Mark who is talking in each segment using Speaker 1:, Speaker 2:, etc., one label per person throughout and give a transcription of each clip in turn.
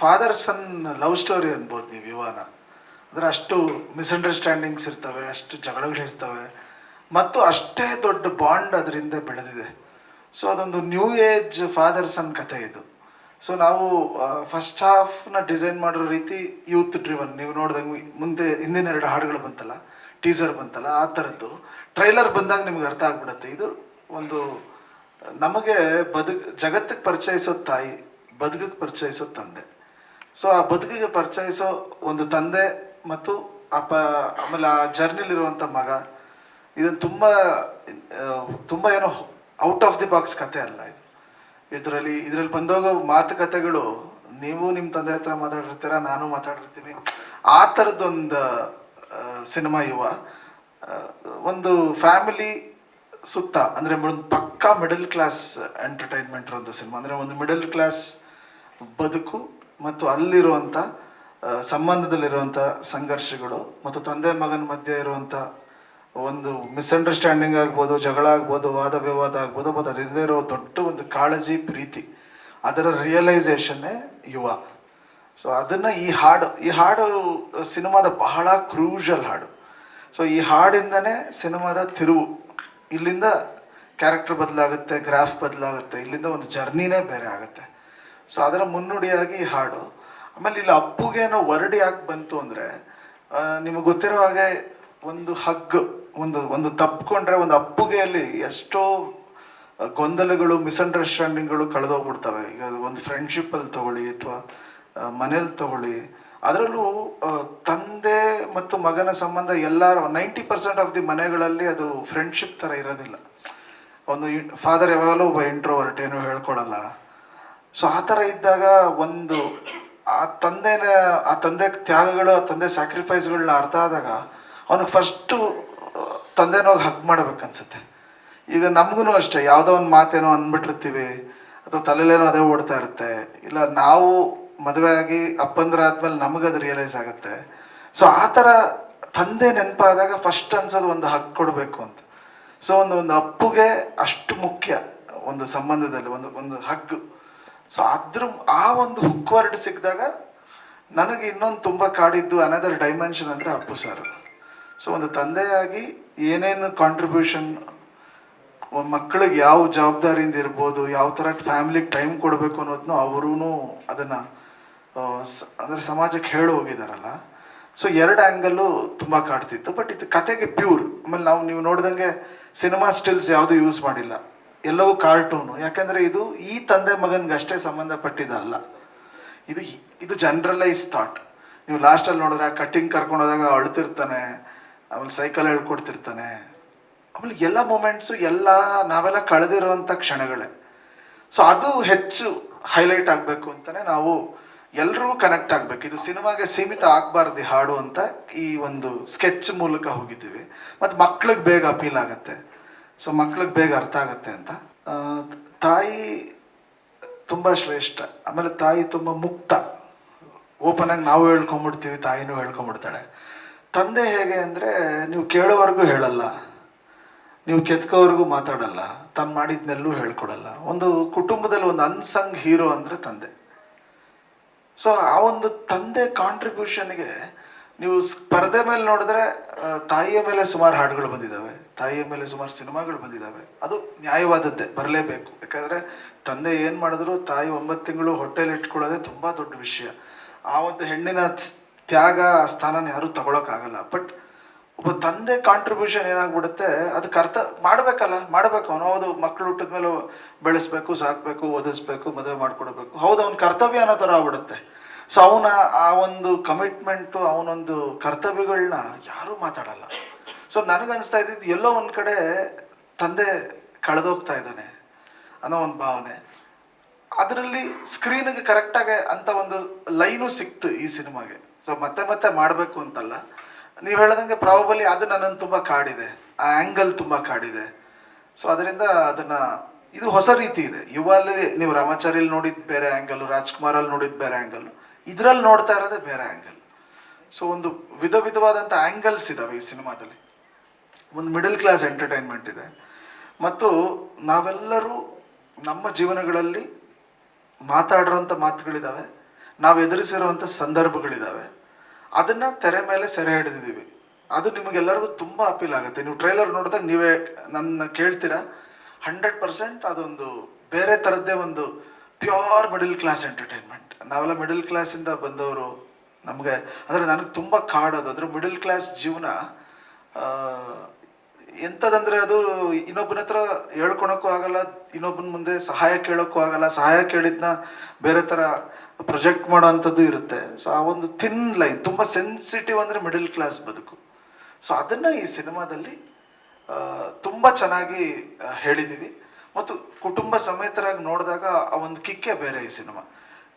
Speaker 1: Father ಸನ್ love story ಅನ್ಬೋದು ನೀವು ಯುವನ ಅಂದರೆ ಅಷ್ಟು ಮಿಸ್ಅಂಡರ್ಸ್ಟ್ಯಾಂಡಿಂಗ್ಸ್ ಇರ್ತವೆ, ಅಷ್ಟು ಜಗಳಗಳಿರ್ತವೆ. ಮತ್ತು ಅಷ್ಟೇ ದೊಡ್ಡ ಬಾಂಡ್ ಅದರಿಂದ ಬೆಳೆದಿದೆ. ಸೊ ಅದೊಂದು ನ್ಯೂ ಏಜ್ ಫಾದರ್ ಸನ್ ಕಥೆ ಇದು. ಸೊ ನಾವು ಫಸ್ಟ್ ಹಾಫ್ನ ಡಿಸೈನ್ ಮಾಡಿರೋ ರೀತಿ ಯೂತ್ ಡ್ರಿವನ್ ನೀವು ನೋಡಿದಂಗೆ ಮುಂದೆ ಹಿಂದಿನ ಎರಡು ಹಾಡುಗಳು ಬಂತಲ್ಲ ಟೀಸರ್ ಬಂತಲ್ಲ, ಆ ಥರದ್ದು. ಟ್ರೈಲರ್ ಬಂದಾಗ ನಿಮ್ಗೆ ಅರ್ಥ ಆಗ್ಬಿಡುತ್ತೆ. ಇದು ಒಂದು, ನಮಗೆ ಬದುಕು ಜಗತ್ತಿಗೆ ಪರಿಚಯಿಸೋ ತಾಯಿ ಬದುಕಿಗೆ ಪರಿಚಯಿಸೋ ತಂದೆ. ಸೊ ಆ ಬದುಕಿಗೆ ಪರಿಚಯಿಸೋ ಒಂದು ತಂದೆ ಮತ್ತು ಅಪ್ಪ, ಆಮೇಲೆ ಆ ಜರ್ನಿಲಿರುವಂಥ ಮಗ ಇದನ್ನು ತುಂಬ ತುಂಬ ಏನೋ ಔಟ್ ಆಫ್ ದಿ ಬಾಕ್ಸ್ ಕತೆ ಅಲ್ಲ ಇದು. ಇದರಲ್ಲಿ ಇದರಲ್ಲಿ ಬಂದೋಗೋ ಮಾತುಕತೆಗಳು, ನೀವು ನಿಮ್ಮ ತಂದೆ ಹತ್ರ ಮಾತಾಡಿರ್ತೀರ, ನಾನು ಮಾತಾಡಿರ್ತೀನಿ. ಆ ಥರದ್ದೊಂದು ಸಿನಿಮಾ ಯುವ ಒಂದು ಫ್ಯಾಮಿಲಿ ಸುತ್ತ, ಅಂದರೆ ಒಂದು ಪಕ್ಕಾ ಮಿಡಲ್ ಕ್ಲಾಸ್ ಎಂಟರ್ಟೈನ್ಮೆಂಟ್ ಒಂದು ಸಿನಿಮಾ. ಅಂದರೆ ಒಂದು ಮಿಡಲ್ ಕ್ಲಾಸ್ ಬದುಕು ಮತ್ತು ಅಲ್ಲಿರುವಂಥ ಸಂಬಂಧದಲ್ಲಿರುವಂಥ ಸಂಘರ್ಷಗಳು ಮತ್ತು ತಂದೆ ಮಗನ ಮಧ್ಯೆ ಇರುವಂಥ ಒಂದು ಮಿಸ್ಅಂಡರ್ಸ್ಟ್ಯಾಂಡಿಂಗ್ ಆಗ್ಬೋದು, ಜಗಳ ಆಗ್ಬೋದು, ವಾದ ವಿವಾದ ಆಗ್ಬೋದು, ಮತ್ತು ಅದರಿಂದ ಇರೋ ದೊಡ್ಡ ಒಂದು ಕಾಳಜಿ ಪ್ರೀತಿ, ಅದರ ರಿಯಲೈಸೇಷನ್ನೇ ಯುವ. ಸೊ ಅದನ್ನು ಈ ಹಾಡು ಈ ಹಾಡು ಸಿನಿಮಾದ ಬಹಳ ಕ್ರೂಷಲ್ ಹಾಡು. ಸೊ ಈ ಹಾಡಿಂದನೇ ಸಿನಿಮಾದ ತಿರುವು. ಇಲ್ಲಿಂದ ಕ್ಯಾರೆಕ್ಟರ್ ಬದಲಾಗುತ್ತೆ ಗ್ರಾಫ್ ಬದಲಾಗುತ್ತೆ, ಇಲ್ಲಿಂದ ಒಂದು ಜರ್ನಿನೇ ಬೇರೆ ಆಗುತ್ತೆ. ಸೊ ಅದರ ಮುನ್ನುಡಿಯಾಗಿ ಹಾಡು. ಆಮೇಲೆ ಇಲ್ಲಿ ಅಪ್ಪುಗೇನೋ ವರ್ಡ್ ಯಾಕೆ ಬಂತು ಅಂದರೆ ನಿಮಗೆ ಗೊತ್ತಿರೋ ಹಾಗೆ ಒಂದು ಹಗ್, ಒಂದು ಒಂದು ತಪ್ಪಿಕೊಂಡ್ರೆ ಒಂದು ಅಪ್ಪುಗೆಯಲ್ಲಿ ಎಷ್ಟೋ ಗೊಂದಲಗಳು, ಮಿಸ್ಅಂಡರ್ಸ್ಟ್ಯಾಂಡಿಂಗ್ಗಳು ಕಳೆದೋಗ್ಬಿಡ್ತವೆ. ಈಗ ಒಂದು ಫ್ರೆಂಡ್ಶಿಪ್ಪಲ್ಲಿ ತಗೊಳ್ಳಿ ಅಥವಾ ಮನೇಲಿ ತಗೊಳ್ಳಿ. ಅದರಲ್ಲೂ ತಂದೆ ಮತ್ತು ಮಗನ ಸಂಬಂಧ ಎಲ್ಲರ, ನೈಂಟಿ ಪರ್ಸೆಂಟ್ ಆಫ್ ದಿ ಮನೆಗಳಲ್ಲಿ ಅದು ಫ್ರೆಂಡ್ಶಿಪ್ ಥರ ಇರೋದಿಲ್ಲ. ಒಂದು ಫಾದರ್ ಯಾವಾಗಲೂ ಒಬ್ಬ ಇಂಟ್ರೋವರ್ಟ್ ಏನು ಹೇಳ್ಕೊಳಲ್ಲ. ಸೊ ಆ ಥರ ಇದ್ದಾಗ ಒಂದು ಆ ತಂದೆನ, ಆ ತಂದೆ ತ್ಯಾಗಗಳು, ಆ ತಂದೆ ಸ್ಯಾಕ್ರಿಫೈಸ್ಗಳನ್ನ ಅರ್ಥ ಆದಾಗ ಅವನಿಗೆ ಫಸ್ಟು ತಂದೆನೋ ಹಗ್ ಮಾಡ್ಬೇಕನ್ಸುತ್ತೆ. ಈಗ ನಮಗೂ ಅಷ್ಟೇ, ಯಾವುದೋ ಒಂದು ಮಾತೇನೋ ಅಂದ್ಬಿಟ್ಟಿರ್ತೀವಿ, ಅಥವಾ ತಲೆಲೇನೋ ಅದೇ ಓಡ್ತಾ ಇರುತ್ತೆ, ಇಲ್ಲ ನಾವು ಮದುವೆ ಆಗಿ ಅಪ್ಪಂದ್ರಾದ್ಮೇಲೆ ನಮಗೆ ಅದು ರಿಯಲೈಸ್ ಆಗುತ್ತೆ. ಸೊ ಆ ಥರ ತಂದೆ ನೆನಪಾದಾಗ ಫಸ್ಟ್ ಅನ್ಸೋದು ಒಂದು ಹಗ್ ಕೊಡಬೇಕು ಅಂತ. ಸೊ ಒಂದು ಒಂದು ಅಪ್ಪುಗೆ ಅಷ್ಟು ಮುಖ್ಯ ಒಂದು ಸಂಬಂಧದಲ್ಲಿ, ಒಂದು ಒಂದು ಹಗ್ಗು ಸೊ ಅದ್ರ ಆ ಒಂದು ಹುಕ್ ವರ್ಡ್ ಸಿಕ್ಕಿದಾಗ ನನಗೆ ಇನ್ನೊಂದು ತುಂಬ ಕಾಡಿದ್ದು ಅನದರ್ ಡೈಮೆನ್ಷನ್ ಅಂದರೆ ಅಪ್ಪು ಸರ್ ಸೊ ಒಂದು ತಂದೆಯಾಗಿ ಏನೇನು ಕಾಂಟ್ರಿಬ್ಯೂಷನ್ ಮಕ್ಕಳಿಗೆ ಯಾವ ಜವಾಬ್ದಾರಿಯಿಂದ ಇರ್ಬೋದು, ಯಾವ ಥರ ಫ್ಯಾಮಿಲಿಗೆ ಟೈಮ್ ಕೊಡಬೇಕು ಅನ್ನೋದನ್ನು ಅವರೂ ಅದನ್ನು ಅಂದರೆ ಸಮಾಜಕ್ಕೆ ಹೇಳಿ ಹೋಗಿದಾರಲ್ಲ. ಸೊ ಎರಡು ಆ್ಯಂಗಲ್ಲು ತುಂಬ ಕಾಡ್ತಿತ್ತು. ಬಟ್ ಇದು ಕತೆಗೆ ಪ್ಯೂರ್ ಆಮೇಲೆ ನಾವು ನೀವು ನೋಡಿದಂಗೆ ಸಿನಿಮಾ ಸ್ಟಿಲ್ಸ್ ಯಾವುದು ಯೂಸ್ ಮಾಡಿಲ್ಲ. ಎಲ್ಲವೂ ಕಾರ್ಟೂನು. ಯಾಕಂದರೆ ಇದು ಈ ತಂದೆ ಮಗನಿಗಷ್ಟೇ ಸಂಬಂಧಪಟ್ಟಿದ್ದಲ್ಲ. ಇದು ಇದು ಜನರಲೈಸ್ ಥಾಟ್ ನೀವು ಲಾಸ್ಟಲ್ಲಿ ನೋಡಿದ್ರೆ ಕಟ್ಟಿಂಗ್ ಕರ್ಕೊಂಡೋದಾಗ ಅಳ್ತಿರ್ತಾನೆ, ಆಮೇಲೆ ಸೈಕಲ್ ಹೇಳ್ಕೊಡ್ತಿರ್ತಾನೆ. ಆಮೇಲೆ ಎಲ್ಲ ಮೂಮೆಂಟ್ಸು ಎಲ್ಲ ನಾವೆಲ್ಲ ಕಳೆದಿರೋವಂಥ ಕ್ಷಣಗಳೇ. ಸೊ ಅದು ಹೆಚ್ಚು ಹೈಲೈಟ್ ಆಗಬೇಕು ಅಂತಲೇ ನಾವು ಎಲ್ಲರೂ ಕನೆಕ್ಟ್ ಆಗಬೇಕು. ಇದು ಸಿನಿಮಾಗೆ ಸೀಮಿತ ಆಗಬಾರ್ದು ಹಾಡು ಅಂತ ಈ ಒಂದು ಸ್ಕೆಚ್ ಮೂಲಕ ಹೋಗಿದ್ದೀವಿ. ಮತ್ತು ಮಕ್ಳಿಗೆ ಬೇಗ ಅಪೀಲ್ ಆಗುತ್ತೆ. ಸೊ ಮಕ್ಳಿಗೆ ಬೇಗ ಅರ್ಥ ಆಗುತ್ತೆ ಅಂತ. ತಾಯಿ ತುಂಬ ಶ್ರೇಷ್ಠ. ಆಮೇಲೆ ತಾಯಿ ತುಂಬ ಮುಕ್ತ. ಓಪನ್ ಆಗಿ ನಾವು ಹೇಳ್ಕೊಂಬಿಡ್ತೀವಿ, ತಾಯಿನೂ ಹೇಳ್ಕೊಂಬಿಡ್ತಾಳೆ. ತಂದೆ ಹೇಗೆ ಅಂದರೆ, ನೀವು ಕೇಳೋವರೆಗೂ ಹೇಳಲ್ಲ. ನೀವು ಕೆತ್ಕೋವರೆಗೂ ಮಾತಾಡಲ್ಲ. ತಾನು ಮಾಡಿದ್ನೆಲ್ಲೂ ಹೇಳ್ಕೊಡಲ್ಲ. ಒಂದು ಕುಟುಂಬದಲ್ಲಿ ಒಂದು ಅನ್ಸಂಗ್ ಹೀರೋ ಅಂದರೆ ತಂದೆ. ಸೊ ಆ ಒಂದು ತಂದೆ ಕಾಂಟ್ರಿಬ್ಯೂಷನ್ಗೆ ನೀವು ಸ್ಪರ್ಧೆ ಮೇಲೆ ನೋಡಿದ್ರೆ ತಾಯಿಯ ಮೇಲೆ ಸುಮಾರು ಹಾಡುಗಳು ಬಂದಿದ್ದಾವೆ. ತಾಯಿಯ ಮೇಲೆ ಸುಮಾರು ಸಿನಿಮಾಗಳು ಬಂದಿದ್ದಾವೆ. ಅದು ನ್ಯಾಯವಾದದ್ದೇ, ಬರಲೇಬೇಕು. ಯಾಕಂದರೆ ತಂದೆ ಏನು ಮಾಡಿದ್ರು, ತಾಯಿ ಒಂಬತ್ತು ತಿಂಗಳು ಹೊಟ್ಟೆಲಿ ಇಟ್ಕೊಳ್ಳೋದೇ ತುಂಬ ದೊಡ್ಡ ವಿಷಯ. ಆ ಒಂದು ಹೆಣ್ಣಿನ ತ್ಯಾಗ, ಆ ಸ್ಥಾನನ ಯಾರೂ ತಗೊಳಕ್ಕಾಗಲ್ಲ. ಬಟ್ ಒಬ್ಬ ತಂದೆ ಕಾಂಟ್ರಿಬ್ಯೂಷನ್ ಏನಾಗ್ಬಿಡುತ್ತೆ ಅದಕ್ಕೆ ಅರ್ಥ ಮಾಡಬೇಕಲ್ಲ, ಮಾಡಬೇಕು. ಅವನು ಹೌದು ಮಕ್ಕಳು ಹುಟ್ಟಿದ ಮೇಲೆ ಬೆಳೆಸ್ಬೇಕು, ಸಾಕಬೇಕು, ಓದಿಸ್ಬೇಕು, ಮದುವೆ ಮಾಡಿಕೊಡ್ಬೇಕು. ಹೌದು, ಅವ್ನ ಕರ್ತವ್ಯ ಅನ್ನೋ ಥರ ಆಗ್ಬಿಡುತ್ತೆ. ಸೊ ಅವನ ಆ ಒಂದು ಕಮಿಟ್ಮೆಂಟು ಅವನೊಂದು ಕರ್ತವ್ಯಗಳನ್ನ ಯಾರೂ ಮಾತಾಡಲ್ಲ. ಸೊ ನನಗನ್ನಿಸ್ತಾ ಇದ್ದಿದ್ದು ಎಲ್ಲೋ ಒಂದು ಕಡೆ ತಂದೆ ಕಳೆದೋಗ್ತಾ ಇದ್ದಾನೆ ಅನ್ನೋ ಒಂದು ಭಾವನೆ. ಅದರಲ್ಲಿ ಸ್ಕ್ರೀನಿಗೆ ಕರೆಕ್ಟಾಗಿ ಅಂತ ಒಂದು ಲೈನು ಸಿಕ್ತು ಈ ಸಿನಿಮಾಗೆ. ಸೊ ಮತ್ತೆ ಮತ್ತೆ ಮಾಡಬೇಕು ಅಂತಲ್ಲ. ನೀವು ಹೇಳ್ದಂಗೆ ಪ್ರಾಬಲಿ ಅದು ನನ್ನನ್ನು ತುಂಬ ಕಾಡಿದೆ. ಆ ಆ್ಯಂಗಲ್ ತುಂಬ ಕಾಡಿದೆ. ಸೊ ಅದರಿಂದ ಅದನ್ನು ಇದು ಹೊಸ ರೀತಿ ಇದೆ. ಯುವಲ್ಲಿ ನೀವು ರಾಮಾಚಾರ್ಯಲ್ಲಿ ನೋಡಿದ ಬೇರೆ ಆ್ಯಂಗಲ್ಲು ರಾಜ್ಕುಮಾರಲ್ಲಿ ನೋಡಿದ ಬೇರೆ ಆ್ಯಂಗಲ್ ಇದರಲ್ಲಿ ನೋಡ್ತಾ ಇರೋದೇ ಬೇರೆ ಆ್ಯಂಗಲ್ ಸೊ ಒಂದು ವಿಧ ವಿಧವಾದಂಥ ಆ್ಯಂಗಲ್ಸ್ ಇದ್ದಾವೆ ಈ ಸಿನಿಮಾದಲ್ಲಿ. ಒಂದು ಮಿಡಲ್ ಕ್ಲಾಸ್ ಎಂಟರ್ಟೈನ್ಮೆಂಟ್ ಇದೆ. ಮತ್ತು ನಾವೆಲ್ಲರೂ ನಮ್ಮ ಜೀವನಗಳಲ್ಲಿ ಮಾತಾಡಿರೋಂಥ ಮಾತುಗಳಿದ್ದಾವೆ ನಾವು ಎದುರಿಸಿರುವಂಥ ಸಂದರ್ಭಗಳಿದ್ದಾವೆ ಅದನ್ನು ತೆರೆ ಮೇಲೆ ಸೆರೆ ಹಿಡಿದಿದ್ದೀವಿ. ಅದು ನಿಮಗೆಲ್ಲರಿಗೂ ತುಂಬ ಅಪೀಲ್ ಆಗುತ್ತೆ. ನೀವು ಟ್ರೈಲರ್ ನೋಡಿದಾಗ ನೀವೇ ನನ್ನ ಕೇಳ್ತೀರಾ? ಹಂಡ್ರೆಡ್ ಪರ್ಸೆಂಟ್ ಅದೊಂದು ಬೇರೆ ಥರದ್ದೇ ಒಂದು ಪ್ಯೂರ್ ಮಿಡಲ್ ಕ್ಲಾಸ್ ಎಂಟರ್ಟೈನ್ಮೆಂಟ್. ನಾವೆಲ್ಲ ಮಿಡಲ್ ಕ್ಲಾಸಿಂದ ಬಂದವರು ನಮಗೆ, ಅಂದರೆ ನನಗೆ ತುಂಬ ಕಾಡೋದು ಅಂದರೆ ಮಿಡಲ್ ಕ್ಲಾಸ್ ಜೀವನ ಎಂಥದಂದರೆ ಅದು ಇನ್ನೊಬ್ಬನ ಹತ್ರ ಹೇಳ್ಕೊಳಕ್ಕೂ ಆಗಲ್ಲ, ಇನ್ನೊಬ್ಬನ ಮುಂದೆ ಸಹಾಯ ಕೇಳೋಕ್ಕೂ ಆಗಲ್ಲ, ಸಹಾಯ ಕೇಳಿದ್ನ ಬೇರೆ ಥರ ಪ್ರೊಜೆಕ್ಟ್ ಮಾಡೋ ಅಂಥದ್ದು ಇರುತ್ತೆ. ಸೊ ಆ ಒಂದು ಥಿನ್ ಲೈನ್, ತುಂಬ ಸೆನ್ಸಿಟಿವ್ ಅಂದರೆ ಮಿಡಲ್ ಕ್ಲಾಸ್ ಬದುಕು. ಸೊ ಅದನ್ನು ಈ ಸಿನಿಮಾದಲ್ಲಿ ತುಂಬ ಚೆನ್ನಾಗಿ ಹೇಳಿದ್ದೀವಿ ಮತ್ತು ಕುಟುಂಬ ಸಮೇತರಾಗಿ ನೋಡಿದಾಗ ಆ ಒಂದು ಕಿಕ್ಕೇ ಬೇರೆ ಈ ಸಿನಿಮಾ.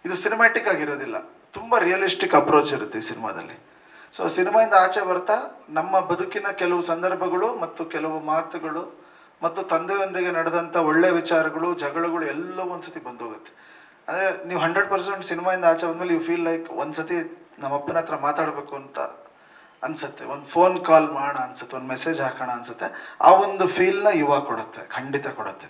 Speaker 1: ಇದು ಸಿನಿಮ್ಯಾಟಿಕ್ ಆಗಿರೋದಿಲ್ಲ. ತುಂಬ ರಿಯಲಿಸ್ಟಿಕ್ ಅಪ್ರೋಚ್ ಇರುತ್ತೆ ಈ ಸಿನಿಮಾದಲ್ಲಿ. ಸೊ ಸಿನಿಮಾಯಿಂದ ಆಚೆ ಬರ್ತಾ ನಮ್ಮ ಬದುಕಿನ ಕೆಲವು ಸಂದರ್ಭಗಳು ಮತ್ತು ಕೆಲವು ಮಾತುಗಳು ಮತ್ತು ತಂದೆಯೊಂದಿಗೆ ನಡೆದಂಥ ಒಳ್ಳೆ ವಿಚಾರಗಳು, ಜಗಳಗಳು ಎಲ್ಲ ಒಂದ್ಸತಿ ಬಂದೋಗುತ್ತೆ. ಅಂದರೆ ನೀವು ಹಂಡ್ರೆಡ್ ಪರ್ಸೆಂಟ್ ಸಿನಿಮಾಯಿಂದ ಆಚೆ ಬಂದಮೇಲೆ ಯು ಫೀಲ್ ಲೈಕ್ ಒಂದ್ಸತಿ ನಮ್ಮ ಅಪ್ಪನ ಹತ್ರ ಮಾತಾಡಬೇಕು ಅಂತ ಅನ್ಸುತ್ತೆ. ಒಂದು ಫೋನ್ ಕಾಲ್ ಮಾಡೋಣ ಅನ್ಸುತ್ತೆ, ಒಂದು ಮೆಸೇಜ್ ಹಾಕೋಣ ಅನ್ಸುತ್ತೆ. ಆ ಒಂದು ಫೀಲ್ನ ಯುವ ಕೊಡುತ್ತೆ, ಖಂಡಿತ ಕೊಡುತ್ತೆ.